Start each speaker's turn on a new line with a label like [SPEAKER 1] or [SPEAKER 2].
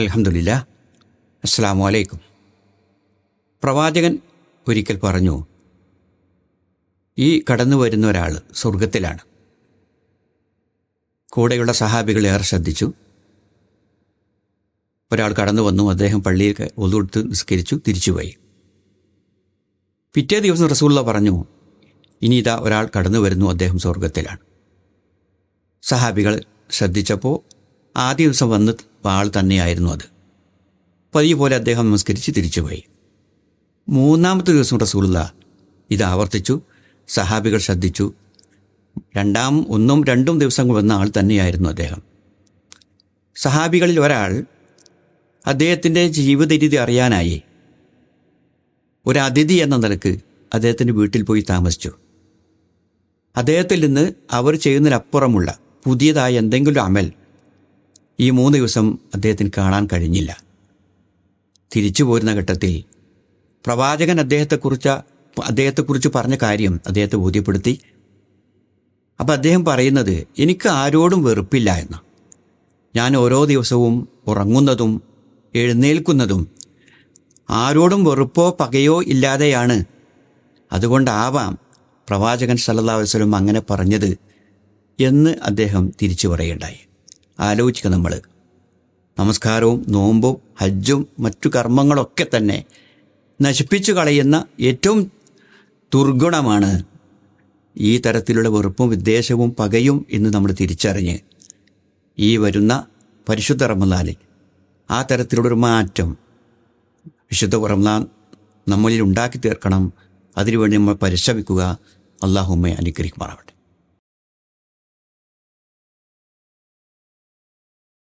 [SPEAKER 1] അലഹമില്ല അസ്സാം വലൈക്കും പ്രവാചകൻ ഒരിക്കൽ പറഞ്ഞു ഈ കടന്നു വരുന്ന ഒരാൾ സ്വർഗത്തിലാണ് കൂടെയുള്ള സഹാബികൾ ഏറെ ശ്രദ്ധിച്ചു. ഒരാൾ കടന്നു വന്നു അദ്ദേഹം പള്ളിയിൽ ഒതുകൊടുത്ത് നിസ്കരിച്ചു തിരിച്ചുപോയി. പിറ്റേ ദിവസം റസൂള്ള പറഞ്ഞു ഇനി ഇതാ ഒരാൾ കടന്നു വരുന്നു അദ്ദേഹം സ്വർഗത്തിലാണ് സഹാബികൾ ശ്രദ്ധിച്ചപ്പോൾ ആദ്യ ദിവസം വന്ന് ആൾ തന്നെയായിരുന്നു അത്. പതിവ് പോലെ അദ്ദേഹം നമസ്കരിച്ച് തിരിച്ചുപോയി. മൂന്നാമത്തെ ദിവസം റസൂള്ള ഇത് ആവർത്തിച്ചു സഹാബികൾ ശ്രദ്ധിച്ചു. രണ്ടാം ഒന്നും രണ്ടും ദിവസം വന്ന ആൾ തന്നെയായിരുന്നു അദ്ദേഹം. സഹാബികളിൽ ഒരാൾ അദ്ദേഹത്തിന്റെ ജീവിത രീതി അറിയാനായി ഒരു അതിഥി എന്ന നിലയ്ക്ക് അദ്ദേഹത്തിന്റെ വീട്ടിൽ പോയി താമസിച്ചു. അദ്ദേഹത്തിൽ നിന്ന് അവർ ചെയ്യുന്നതിനപ്പുറമുള്ള പുതിയതായ എന്തെങ്കിലും അമൽ ഈ മൂന്ന് ദിവസം അദ്ദേഹത്തിന് കാണാൻ കഴിഞ്ഞില്ല. തിരിച്ചു പോരുന്ന ഘട്ടത്തിൽ പ്രവാചകൻ അദ്ദേഹത്തെക്കുറിച്ച് അദ്ദേഹത്തെക്കുറിച്ച് പറഞ്ഞ കാര്യം അദ്ദേഹത്തെ ബോധ്യപ്പെടുത്തി. അപ്പം അദ്ദേഹം പറയുന്നത് എനിക്ക് ആരോടും വെറുപ്പില്ല എന്ന്. ഞാൻ ഓരോ ദിവസവും ഉറങ്ങുന്നതും എഴുന്നേൽക്കുന്നതും ആരോടും വെറുപ്പോ പകയോ ഇല്ലാതെയാണ്. അതുകൊണ്ടാവാം പ്രവാചകൻ അലൈഹി വസല്ലം അങ്ങനെ പറഞ്ഞത് എന്ന് അദ്ദേഹം തിരിച്ചു പറയുകയുണ്ടായി. ആലോചിക്കുക നമ്മൾ നമസ്കാരവും നോമ്പും ഹജ്ജും മറ്റു കർമ്മങ്ങളൊക്കെ തന്നെ നശിപ്പിച്ചു കളയുന്ന ഏറ്റവും ദുർഗുണമാണ് ഈ തരത്തിലുള്ള വെറുപ്പും വിദ്വേഷവും പകയും എന്ന് നമ്മൾ തിരിച്ചറിഞ്ഞ് ഈ വരുന്ന പരിശുദ്ധ റമദാനിൽ ആ തരത്തിലുള്ളൊരു മാറ്റം വിശുദ്ധ റമദാൻ നമ്മളിൽ ഉണ്ടാക്കി തീർക്കണം. അതിനുവേണ്ടി നമ്മൾ പരിശ്രമിക്കുക. അള്ളാഹുമ്മയെ അനുഗ്രഹിക്കുമാറാവട്ടെ.